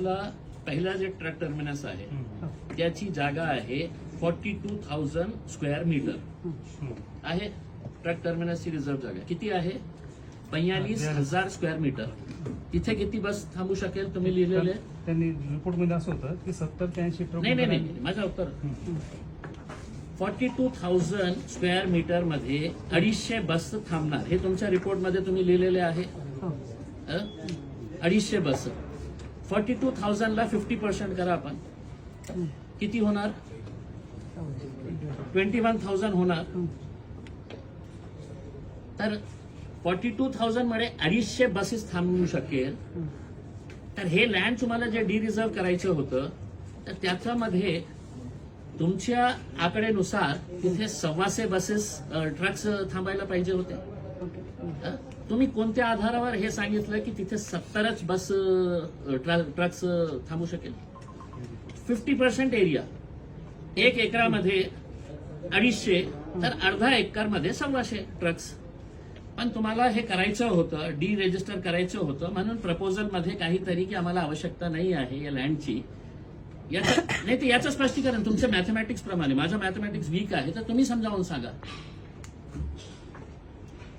आपला पहिला जे ट्रक टर्मिनस आहे त्याची जागा आहे forty two thousand square metre आहे ट्रक टर्मिनसची रिझर्व्ह जागा. किती आहे? बयालीस हजार स्क्वेअर मीटर तिथे किती बस थांबू शकेल तुम्ही लिहिलेले? त्यांनी रिपोर्टमध्ये असं होतं की सत्तर ते ऐंशी ट्रक नाही नाही नाही माझं उत्तर. फॉर्टी टू थाउजंड स्क्वेअर मीटरमध्ये अडीचशे बस थांबणार. हे तुमच्या रिपोर्टमध्ये तुम्ही लिहिलेले आहे? अडीचशे बस. फॉर्टी टू थाउजंडला फिफ्टी पर्सेंट करा आपण. किती होणार? ट्वेंटी वन थाउजंड होणार. तर फॉर्टी टू थाउजंडमध्ये अडीचशे बसेस थांबू शकेल. तर हे लँड तुम्हाला जे डी रिझर्व करायचं होतं तर त्याच्यामध्ये तुमच्या आकडेनुसार तिथे सव्वाशे बसेस ट्रक्स थांबायला पाहिजे होते? तुम्ही कोणत्या आधारावर हे सांगितलं की तिथे सत्तरच बस ट्रक्स थांबू शकेल? Fifty percent area. एक एकरामध्ये अडीचशे तर अर्धा एकरमध्ये सव्वाशे ट्रक्स. पण तुम्हाला हे करायचं होतं डी रजिस्टर करायचं होतं म्हणून प्रपोजलमध्ये काहीतरी की आम्हाला आवश्यकता नाही आहे या लँडची. याचं नाही तर याचं स्पष्टीकरण तुमच्या मॅथमॅटिक्स प्रमाणे माझं मॅथमॅटिक्स वीक आहे तर तुम्ही समजावून सांगा.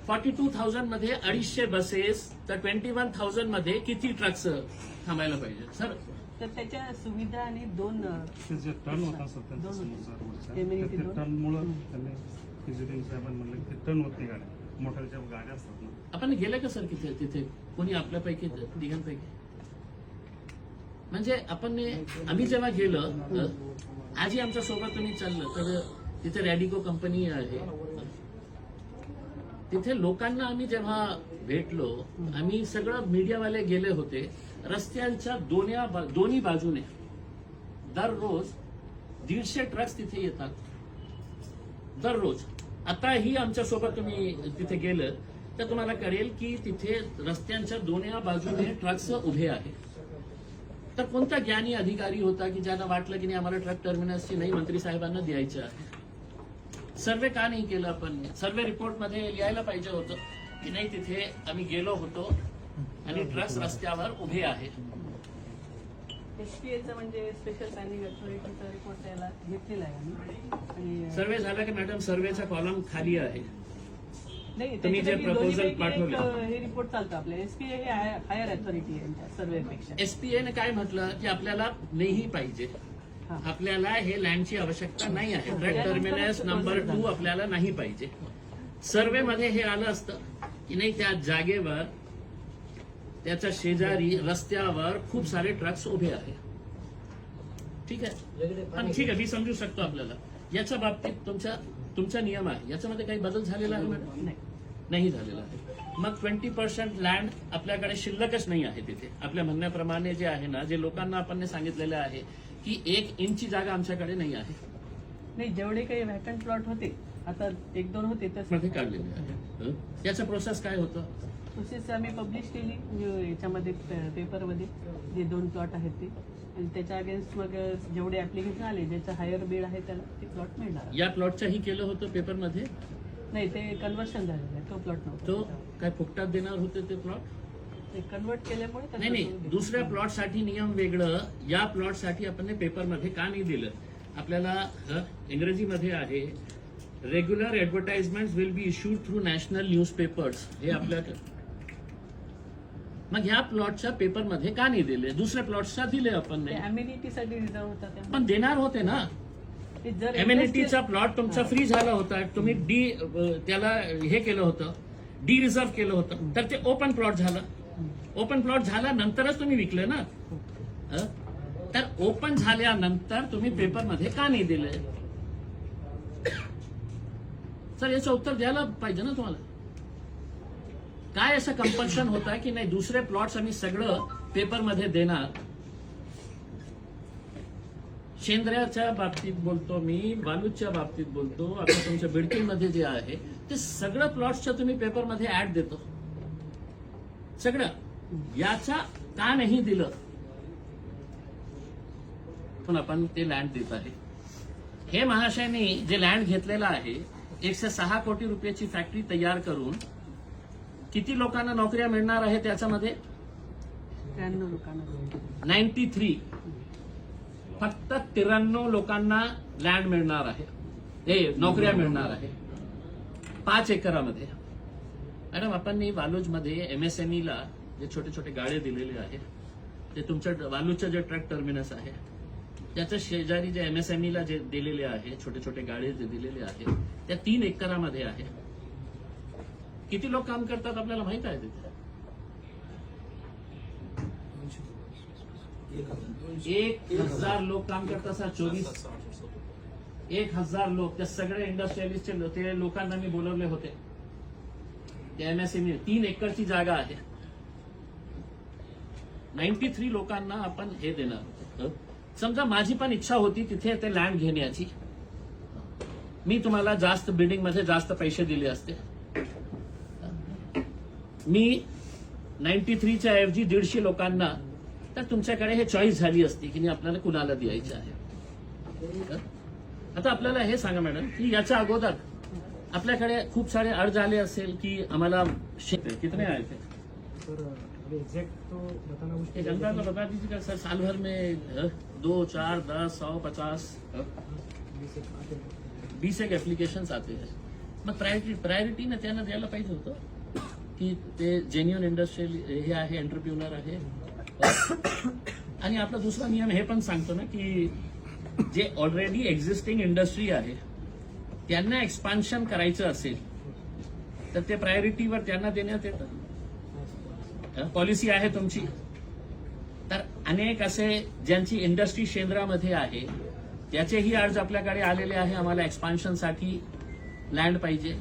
फॉर्टी टू थाउजंडमध्ये अडीचशे बसेस तर ट्वेंटी वन थाउजंडमध्ये किती ट्रक्स थांबायला पाहिजे सर? तर त्याच्या सुविधा आणि दोन जे टर्न होता सर त्यांच्या दोन होते. समोरचा रोडचा, ते मिनी तर ते ते दोन. टर्नमुळं त्यांनी इंजिनिअरिंग साहेबांनी म्हणलं की ते टर्न होत नाही गाड्या मोठ्या ज्या गाड्या असतात ना. आपण गेले का सर तिथे तिथे? कोणी आपल्यापैकी तिघांपैकी? म्हणजे आपण आम्ही जेव्हा गेलो अ, आजही आमच्यासोबत तुम्ही चाललं तर तिथे रॅडिको कंपनी आहे. तिथे लोकांना आम्ही जेव्हा भेटलो आम्ही सगळं मीडियावाले गेले होते. रस्त्यांच्या दोन्ही बा- दोन्ही बाजूने दररोज दीडशे ट्रक्स तिथे येतात. दररोज. आताही आमच्यासोबत तुम्ही तिथे गेलं तर तुम्हाला कळेल की तिथे रस्त्यांच्या दोन्ही बाजूने ट्रक्स उभे आहेत. तर कोणता ज्ञानी अधिकारी होता की ज्यांना वाटलं की नाही आम्हाला ट्रक टर्मिनसची नाही मंत्री साहेबांना द्यायचं आहे? सर्वे का नाही केलं आपण सर्वे रिपोर्टमध्ये लिहायला पाहिजे होतं की नाही तिथे आम्ही गेलो होतो आणि ट्रक्स रस्त्यावर उभे आहेत एसपीएचं म्हणजे स्पेशल प्लॅनिंग अथॉरिटीचा रिपोर्ट त्याला घेतलेला आहे सर्वे झाला की मॅडम सर्वेचा कॉलम खाली आहे. नाही तुम्ही जे एक, पाठवले. हे रिपोर्ट चालतं आपल्या एसपीए हे हायर अथॉरिटी आहे सर्वेपेक्षा. एसपीएने काय म्हटलं? की आपल्याला नाही पाहिजे. आपल्याला हे लँडची आवश्यकता नाही आहे. ट्रक टर्मिनस नंबर टू आपल्याला नाही पाहिजे. सर्वे मध्ये हे आलं असतं की नाही त्या जागेवर त्याच्या शेजारी रस्त्यावर खूप सारे ट्रक्स उभे आहेत. ठीक आहे? पण ठीक आहे मी समजू शकतो आपल्याला. याच्या बाबतीत तुमच्या तुमचा नियम आहे. याच्यामध्ये काही बदल झालेला आहे मॅडम? नाही. नाही झालेला आहे. मग ट्वेंटी पर्सेंट लँड आपल्याकडे शिल्लकच नाही आहे तिथे. आपल्या म्हणण्याप्रमाणे जे आहे ना जे लोकांना आपण सांगितलेलं आहे की एक इंची जागा आमच्याकडे नाही आहे. नाही जेवढे काही व्हॅकंट प्लॉट होते आता एक दोन होते मध्ये काढलेले आहे? याचं प्रोसेस काय होतं? प्रोसेस आम्ही पब्लिश केली न्यू- याच्यामध्ये पेपरमध्ये जे दोन प्लॉट आहेत ते. आणि त्याच्या अगेन्स्ट मग जेवढे ऍप्लिकेशन आले ज्याचं हायर बीड आहे त्याला ते प्लॉट मिळणार. या प्लॉटच्याही केलं होतं पेपरमध्ये नाही ते कन्वर्शन झालेलं आहे तो प्लॉट तो नव्हता काय फुकटात देणार होते ते प्लॉट ते कन्वर्ट केल्यामुळे नाही नाही. दुसऱ्या प्लॉटसाठी नियम वेगळं. या प्लॉटसाठी आपण पेपरमध्ये का नाही दिलं? आपल्याला इंग्रजीमध्ये आहे regular advertisement will be issued through national newspapers हे आपल्याकडे मग ह्या प्लॉटच्या पेपरमध्ये का नाही दिले? दुसऱ्या प्लॉटच्या दिले आपण अम्युनिटीसाठी रिझर्व होता पण देणार होते ना. एम्युनिटीचा प्लॉट तुमचा फ्री झाला होता. तुम्ही डी त्याला हे केलं होतं. डी रिझर्व केलं होतं. तर ते ओपन प्लॉट झालं. ओपन प्लॉट झाल्यानंतरच तुम्ही विकले ना? तर ओपन झाल्यानंतर तुम्ही पेपरमध्ये का नाही दिले? सर याचं उत्तर द्यायला पाहिजे ना तुम्हाला. काय असं कंपल्शन होतं की नाही दुसरे प्लॉट्स आम्ही सगळं पेपरमध्ये देणार? शेंद्र्याच्या बाबतीत बोलतो मी बालूच्या बाबतीत बोलतो आता तुमच्या बिडकीमध्ये जे आहे ते सगळं प्लॉट्सच्या तुम्ही पेपरमध्ये ऍड देतो. सगळं. याचा का नाही दिलं. पण आपण ते लँड देत आहे. हे महाशयनी जे लँड घेतलेलं आहे एकशे सहा कोटी रुपयाची फॅक्टरी तयार करून किती लोकांना नोकऱ्या मिळणार आहे त्याच्यामध्ये? नाईन्टी थ्री फक्त त्र्याण्णव लोकांना लँड मिळणार आहे. हे नोकऱ्या मिळणार आहे. पाच एकरामध्ये. मॅडम आपण वालूजमध्ये एमएसएमईला जे छोटे छोटे गाळे दिलेले आहेत ते तुमच्या वालूजच्या जे ट्रक टर्मिनस आहे त्याच्या शेजारी जे एमएसएमईला जे दिलेले आहे छोटे छोटे गाळे जे दिलेले आहेत त्या तीन एकरामध्ये आहे. किती लोक काम करतात आपल्याला माहीत आहे तिथे? एक हजार लोक काम करतात सर चोवीस. एक हजार लोक त्या सगळ्या इंडस्ट्रियलिस्टचे ते लोकांना मी बोलवले होते. एमएसएमई तीन एकरची जागा आहे. नाईन्टी थ्री लोकांना आपण हे देणार समजा माझी पण इच्छा होती तिथे ते लँड घेण्याची. मी तुम्हाला जास्त बिल्डिंगमध्ये जास्त पैसे दिले असते. मी नाईन्टी थ्रीच्या ऐवजी दीडशे लोकांना तर तुमच्याकडे हे चॉईस झाली असती की नाही आपल्याला कुणाला द्यायचं आहे? आता आपल्याला हे सांगा मॅडम की याच्या अगोदर आपल्याकडे खूप सारे अर्ज आले असेल की आम्हाला कितने आए थे? एक अंदाजा बता दीजिएगा सर साल भर में दो चार दस सौ पचास बीस एक आते। बीस एक एप्लिकेशन्स आते हैं। मग प्रायोरिटी प्रायोरिटीनं त्यांना द्यायला पाहिजे होतं की ते जेन्युन इंडस्ट्रियल हे आहे एंटरप्रिन्युअर आहे. आणि आपला दुसरा नियम हे पण सांगतो ना की जे ऑलरेडी एक्झिस्टिंग इंडस्ट्री आहे त्यांना एक्सपान्शन करायचं असेल तर ते प्रायोरिटीवर त्यांना देण्यात येतं. पॉलिसी आहे तुमची. तर अनेक असे ज्यांची इंडस्ट्री केंद्रामध्ये आहे त्याचेही अर्ज आपल्याकडे आलेले आहे. आम्हाला एक्सपान्शनसाठी लँड पाहिजे.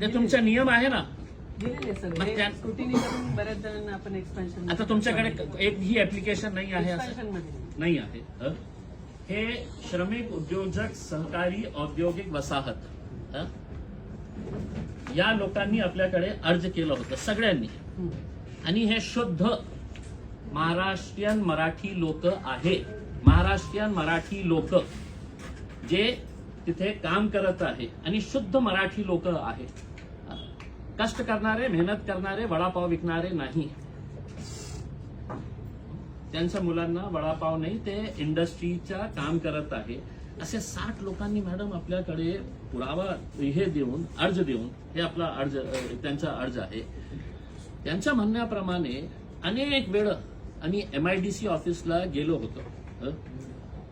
ते तुमचा नियम आहे ना? आता तुमच्याकडे एक ही ऍप्लिकेशन नाही आहे नाही आहे हे श्रमिक उद्योजक सहकारी औद्योगिक वसाहत या लोकांनी आपल्याकडे अर्ज केलं होतं सगळ्यांनी. आणि हे शुद्ध महाराष्ट्रीयन मराठी लोक आहे. महाराष्ट्रीयन मराठी लोक जे तिथे काम करत आहे आणि शुद्ध मराठी लोक आहे. कष्ट करणारे मेहनत करणारे वडापाव विकणारे नाही. त्यांच्या मुलांना वडापाव नाही ते इंडस्ट्रीच्या काम करत आहे. असे साठ लोकांनी मॅडम आपल्याकडे पुरावा हे देऊन अर्ज देऊन हे आपला अर्ज त्यांचा अर्ज आहे. त्यांच्या म्हणण्याप्रमाणे अनेक वेळ आणि सी ऑफिसला गेलो होतो.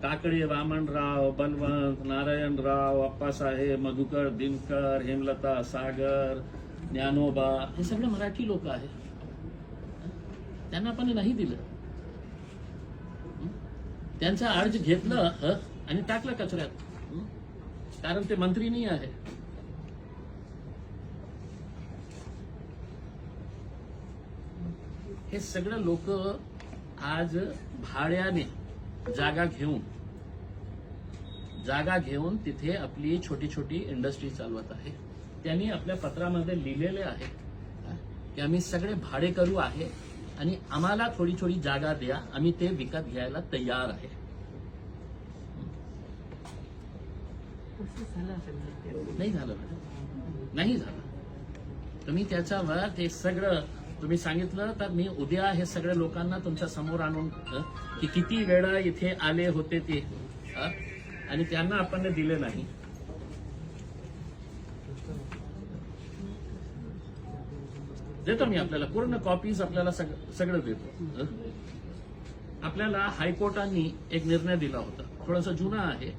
काकडे वामनराव बलवंत नारायणराव अप्पासाहेब मधुकर दिनकर हेमलता सागर ज्ञानोबा हे सगळे मराठी लोक आहेत. त्यांना आपण नाही दिलं. त्यांचा अर्ज घेतलं आणि टाकलं कचऱ्यात. कारण ते मंत्री नाही आहे. हे सगळं लोक आज भाड्याने जागा घेऊन जागा घेऊन तिथे आपली छोटी छोटी इंडस्ट्री चालवत आहे. त्यांनी आपल्या पत्रामध्ये लिहिलेले आहे की आम्ही सगळे भाडे करू आहे. आणि आम्हाला थोडी थोडी जागा द्या. आम्ही ते विकत घ्यायला तयार आहे. नाही झालं मॅडम. नाही झालं. तुम्ही त्याच्यावर ते सगळं तुम्ही सांगितलं तर मी उद्या हे सगळ्या लोकांना तुमच्यासमोर आणून की किती वेळा इथे आले होते ते आणि त्यांना आपण दिले नाही. देतो मी आपल्याला. पूर्ण कॉपीज आपल्याला सग- सगळं देतो. आपल्याला हायकोर्टाने एक निर्णय दिला होता. थोडासा जुना आहे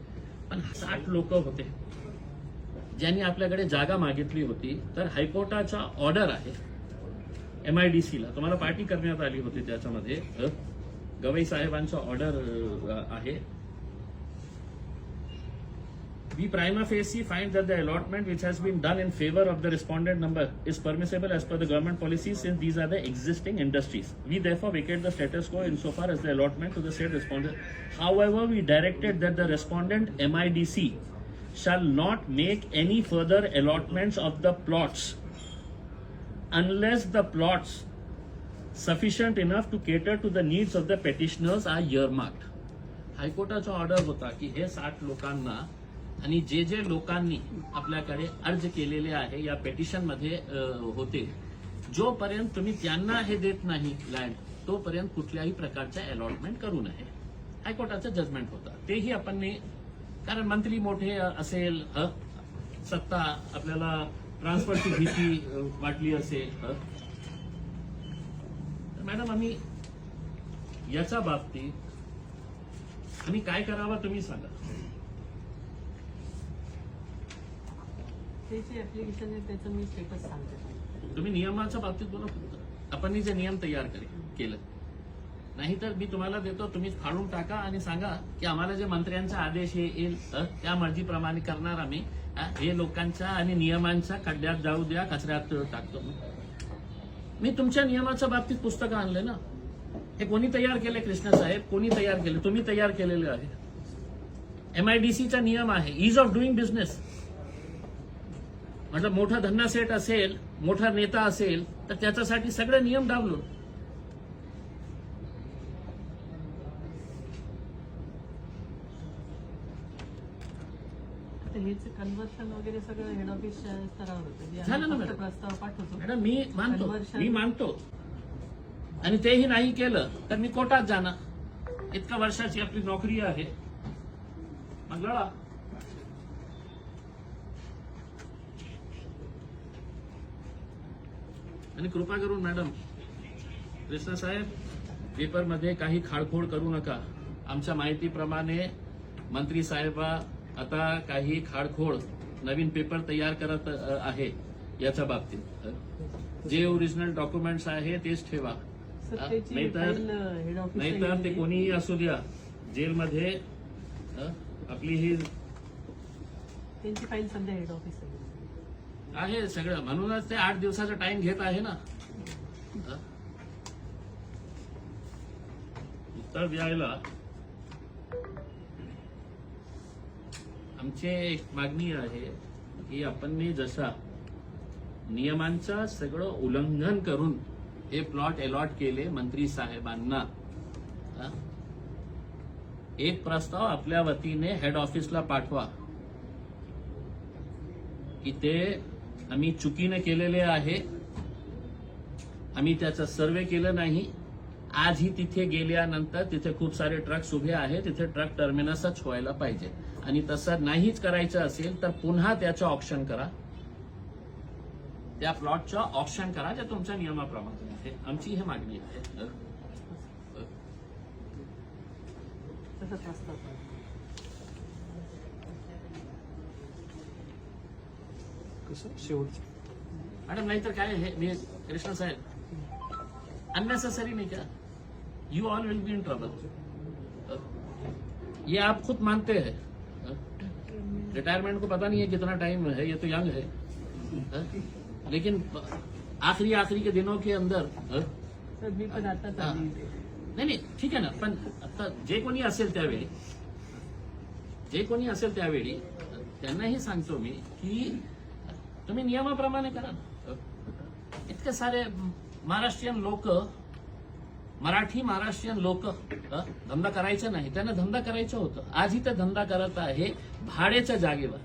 पण साठ लोक होते. ज्यांनी आपल्याकडे जागा मागितली होती तर हायकोर्टाचा ऑर्डर आहे एमआयडीसीला तुम्हाला पार्टी करण्यात आली होती त्याच्यामध्ये. गवई साहेबांचा ऑर्डर आहे. We prima facie find that the allotment which has been done in favor of the respondent number is permissible as per the government policy since these are the existing industries. We therefore vacate the status quo insofar as the allotment to the said respondent. However, we directed that the respondent MIDC shall not make any further allotments of the plots unless the plots sufficient enough to cater to the needs of the petitioners are earmarked. हायकोर्टाचा order होता की हे साठ लोकांना आणि जे जे लोकांनी आपल्याकडे अर्ज केलेले आहे या पेटिशनमध्ये होते जोपर्यंत तुम्ही त्यांना हे देत नाही लँड तोपर्यंत कुठल्याही प्रकारचा अलॉटमेंट करू नये. हायकोर्टाचं जजमेंट होता. तेही आपण कारण मंत्री मोठे असेल सत्ता आपल्याला ट्रान्सफरची भीती वाटली असेल मॅडम आम्ही याच्या बाबतीत आम्ही काय करावं तुम्ही सांगा. ते जे ऍप्लिकेशन आहे त्याचं मी स्टेटस सांगते तुम्ही नियमाच्या बाबतीत बोला फक्त. आपण जे नियम तयार केलं नाहीतर मी तुम्हाला देतो तुम्ही फाडून टाका आणि सांगा की आम्हाला जे मंत्र्यांचा आदेश हे येईल त्या मर्जीप्रमाणे करणार आम्ही. हे लोकांच्या आणि नियमांच्या खड्ड्यात जाऊ द्या कचऱ्यात टाकतो. मी तुमच्या नियमाच्या बाबतीत पुस्तकं आणले ना. हे कोणी तयार केले कृष्ण साहेब? कोणी तयार केले? तुम्ही तयार केलेले आहे. एमआयडीसीचा नियम आहे. इज ऑफ डुईंग बिझनेस म्हटलं मोठा धन्ना सेट असेल मोठा नेता असेल तर त्याच्यासाठी सगळे नियम डावलो कन्व्हर्शन वगैरे सगळं हेड जे झालं ना मॅडम. प्रस्ताव पाठवतो. मॅडम मी मानतो. मी मानतो. आणि तेही नाही केलं तर मी कोर्टात जाणार. इतका वर्षाची आपली नोकरी आहे. मग लढा आणि कृपा करून मॅडम कृष्णा साहेब पेपरमध्ये काही खाळखोड करू नका. आमच्या माहितीप्रमाणे मंत्री साहेबा आता काही खाळखोड नवीन पेपर तयार करत आहे याच्या बाबतीत. जे ओरिजिनल डॉक्युमेंट्स आहे तेच ठेवा. नाहीतर नाहीतर ते. कोणीही असू द्या. जेलमध्ये आपली ही त्यांची फाईल सध्या हेड ऑफिस आहे सगळं म्हणूनच ते आठ दिवसाचा टाइम घेत आहे ना? उत्तर द्यायला आमची एक मागणी आहे की आपण जसा नियमांचं सगळं उल्लंघन करून हे प्लॉट अलॉट केले मंत्री साहेबांना? एक प्रस्ताव आपल्या वतीने हेड ऑफिसला पाठवा की ते आम्ही चुकीने केलेले आहे. आम्ही त्याचा सर्वे केलं नाही. आजही तिथे गेल्यानंतर तिथे खूप सारे ट्रक्स उभे आहेत. तिथे ट्रक टर्मिनसच व्हायला पाहिजे. आणि तसं नाहीच करायचं असेल तर पुन्हा त्याचं ऑप्शन करा. त्या प्लॉटचं ऑप्शन करा जे तुमच्या नियमाप्रमाणे आहे. आमची ही मागणी आहे. शेवटचं मॅडम नाहीतर काय हे मी कृष्ण साहेब अननेसेसरी नहीं क्या you all will be in trouble ये आप खुद मानते हैं रिटायरमेंट को पता नहीं है कितना टाइम है ये तो यंग है? लेकिन आखिरी आखिरी के दिनों के अंदर मी पण हा. इथे. नाही नाही ठीक आहे ना पण आता जे कोणी असेल त्यावेळी जे कोणी असेल त्यावेळी सांगतो मी की तुम्ही नियमाप्रमाणे करा. ना. इतके सारे महाराष्ट्रीयन लोक मराठी महाराष्ट्रीयन लोक धंदा करायचा नाही. त्यांना धंदा करायचं होतं. आजही ते धंदा करत आहे भाड्याच्या जागेवर.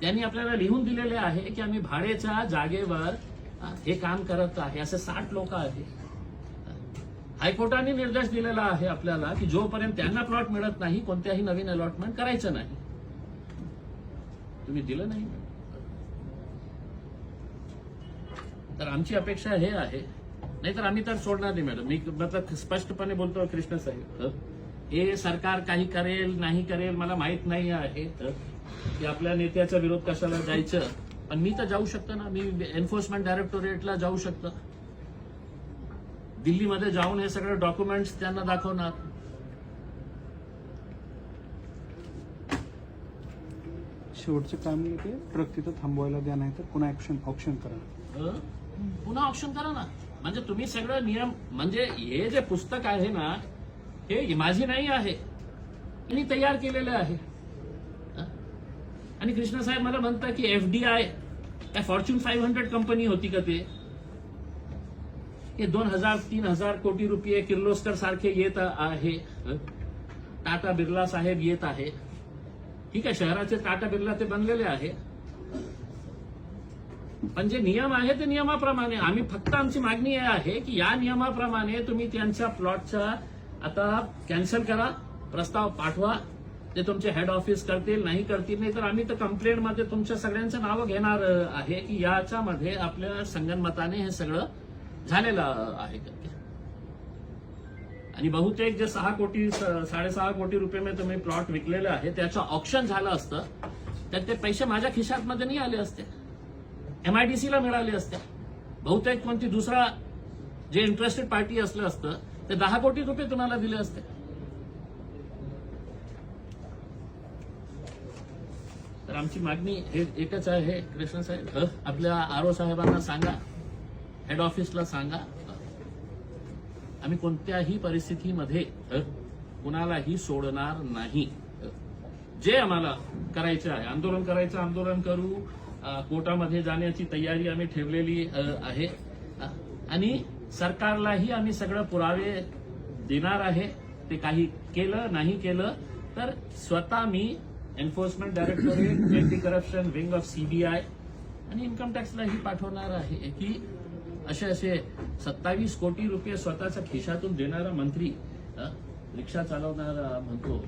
त्यांनी आपल्याला लिहून दिलेले आहे की आम्ही भाड्याच्या जागेवर हे काम करत आहे. असे साठ लोक आहेत. हायकोर्टाने निर्देश दिलेला आहे आपल्याला की जोपर्यंत त्यांना प्लॉट मिळत नाही कोणत्याही नवीन अलॉटमेंट करायचं नाही. तुम्ही दिलं नाही. तर आमची अपेक्षा हे आहे. नाहीतर आम्ही तर सोडणार नाही मॅडम. मी मतलब स्पष्टपणे बोलतो कृष्ण साहेब. हं? सरकार काही करेल नाही करेल मला माहीत नाही आहे? की आपल्या नेत्याचा विरोध कशाला जायचं? पण मी तर जाऊ शकतो ना. मी एन्फोर्समेंट डायरेक्टोरेटला जाऊ शकतो. दिल्लीमध्ये जाऊन हे सगळे डॉक्युमेंट्स त्यांना दाखवणार. शेवटचं काम आहे ते ट्रक तिथं थांबवायला द्या नाही तर पुन्हा ऍक्शन ऑप्शन करा? पुन्हा ऑप्शन करा ना. म्हणजे तुम्ही सगळं नियम म्हणजे हे जे पुस्तक आहे ना हे माझी नाही आहे. आणि तयार केलेलं आहे. आणि कृष्ण साहेब मला म्हणतात की एफ डी आय त्या फॉर्च्यून फाईव्ह हंड्रेड कंपनी होती का ते? हे दोन हजार तीन हजार कोटी रुपये किर्लोस्कर सारखे येत आहे. टाटा बिर्ला साहेब येत आहे. ठीक आहे शहराचे टाटा बिर्ला ते बनलेले आहे. पण जे नियम आहे ते नियमाप्रमाणे. आम्ही फक्त आमची मागणी हे आहे की या नियमाप्रमाणे तुम्ही त्यांच्या प्लॉटचा आता कॅन्सल करा प्रस्ताव पाठवा. ते तुमचे हेड ऑफिस करतील नाही करतील नाही तर आम्ही तर कंप्लेंटमध्ये तुमच्या सगळ्यांचं नावं घेणार आहे की याच्यामध्ये आपल्या संगनमताने हे सगळं झालेलं आहे. आणि बहुतेक जे सहा कोटी साडेसहा कोटी रुपये में तुम्ही प्लॉट विकलेले आहे त्याचं ऑप्शन झालं असतं तर ते पैसे माझ्या खिशात मध्ये नाही आले असते. एमआयडीसीला मिळाले असते. बहुतेक कोणती दुसरा जे इंटरेस्टेड पार्टी असलं असतं ते दहा कोटी रुपये तुम्हाला दिले असते. तर आमची मागणी हे एकच आहे कृष्ण साहेब आपल्या आरो साहेबांना सांगा हेड ऑफिसला सांगा. आम्ही कोणत्याही परिस्थितीमध्ये कुणालाही सोडणार नाही. जे आम्हाला करायचं आहे आंदोलन करायचं आंदोलन करू कोर्टामध्ये जाण्याची तयारी आम्ही ठेवलेली आहे. आणि सरकारलाही आम्ही सगळं पुरावे देणार आहे. ते काही केलं नाही केलं तर स्वतः मी enforcement directorate anti corruption wing of CBI आणि इन्कम टॅक्सलाही पाठवणार आहे की असे असे सत्तावीस कोटी रुपये स्वतःच्या खिशातून देणारा मंत्री रिक्षा चालवणारा म्हणतो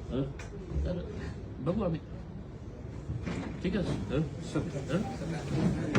तर बघू आम्ही. ठीक आहे अ? अ?